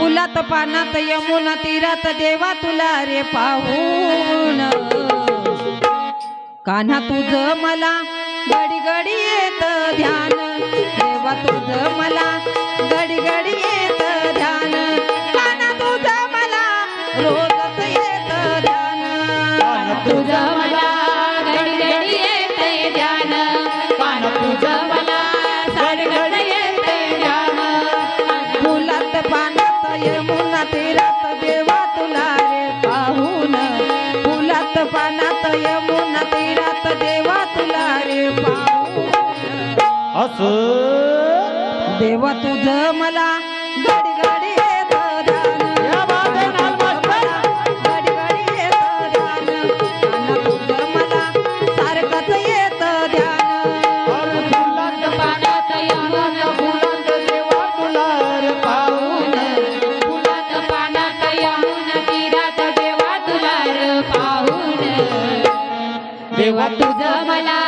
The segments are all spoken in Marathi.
फुलात पानात यमुन तीरात देवा तुला रे पाहून. कान्हा तुझ मला गडगडी येत ध्यान. देवा तुझ मला गडगडी यमुना देवा तुला रे पानात यमुना देवा तुला रे देवा तुझ मला देवा तुझ मला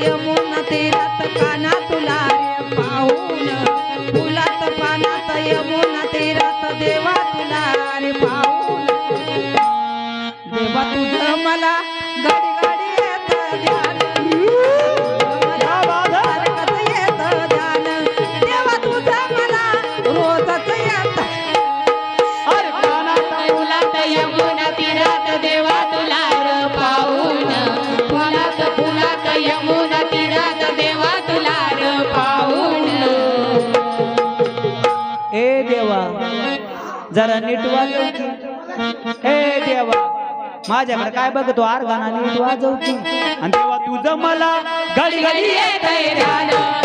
य जरा नीट वाजव हे देवा माझ्याकडे काय बघतो? आर गाना नीट वाजव आणि तेव्हा तुझं मला घडी घडी येत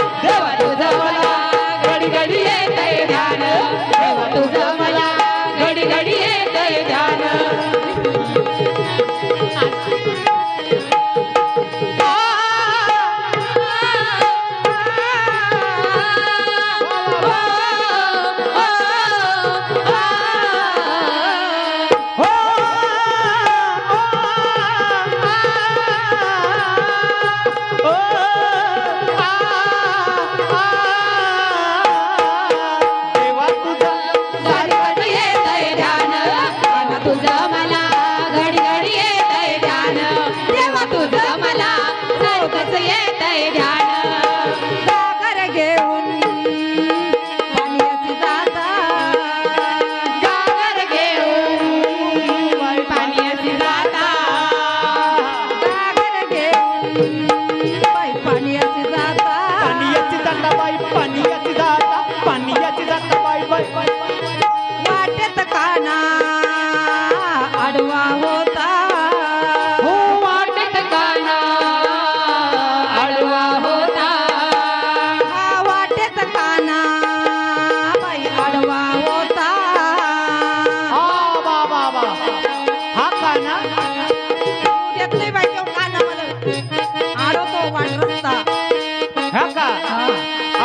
जाता बाई पाण्याची जाता पाण्याची जाता बाई बाई वाटत काना होता. हो, काना आडवा होता. हा वाटत काना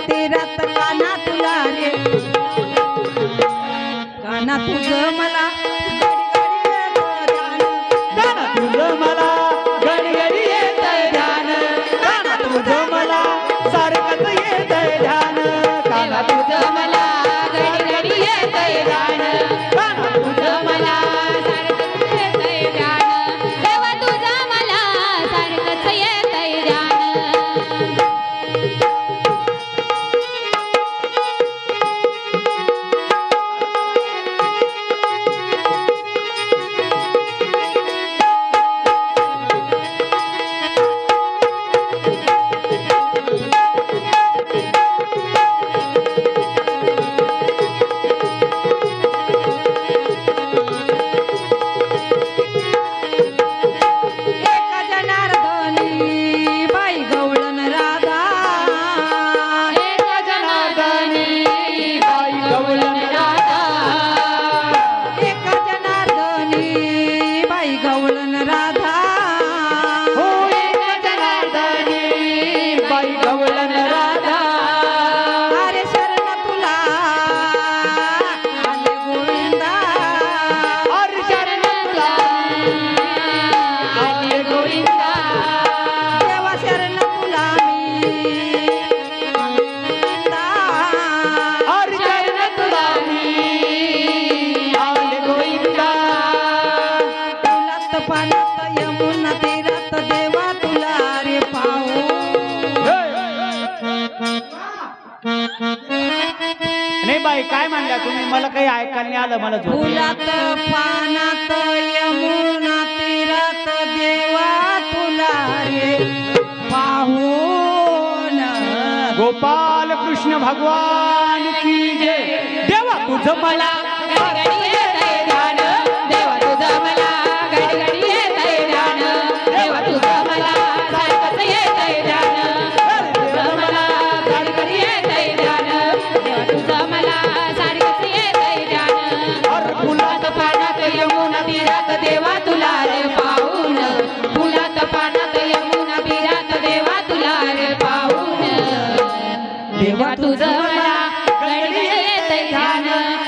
तेरा तर काना तुला रे काना तुझ मला नाही बाई काय म्हणल्या तुम्ही? मला काही ऐकायला नाही आलं मला झोप येईल. फुलात पानात यमुना तीरात देवा तुला रे पाहून. गोपाल कृष्ण भगवान की जय. देवा तुझं मला मला गडगड येत ध्यान.